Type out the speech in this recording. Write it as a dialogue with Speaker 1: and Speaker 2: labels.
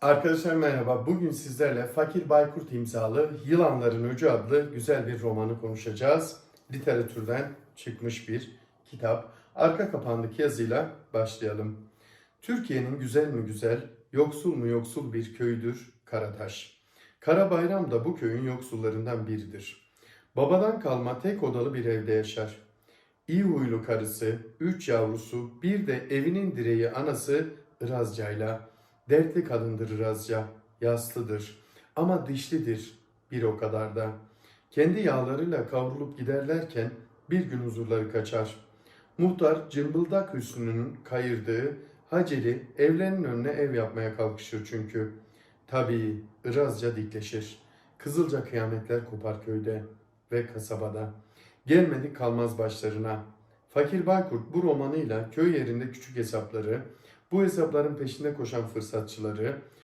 Speaker 1: Arkadaşlar merhaba. Bugün sizlerle Fakir Baykurt imzalı Yılanların Öcü adlı güzel bir romanı konuşacağız. Literatürden çıkmış bir kitap. Arka kapağındaki yazıyla başlayalım. Türkiye'nin güzel mi güzel, yoksul mu yoksul bir köyüdür Karataş. Karabayram da bu köyün yoksullarından biridir. Babadan kalma tek odalı bir evde yaşar. İyi huylu karısı, üç yavrusu, bir de evinin direği anası Irazca'yla. Dertli kadındır Irazca, yaslıdır ama dişlidir bir o kadar da. Kendi yağlarıyla kavrulup giderlerken bir gün huzurları kaçar. Muhtar cımbıldak Hüsnü'nün kayırdığı Haceli evlerinin önüne ev yapmaya kalkışır çünkü. Tabii Irazca dikleşir. Kızılca kıyametler kopar köyde ve kasabada. Gelmedik kalmaz başlarına. Fakir Baykurt bu romanıyla köy yerinde küçük hesapları, bu hesapların peşinde koşan fırsatçıları,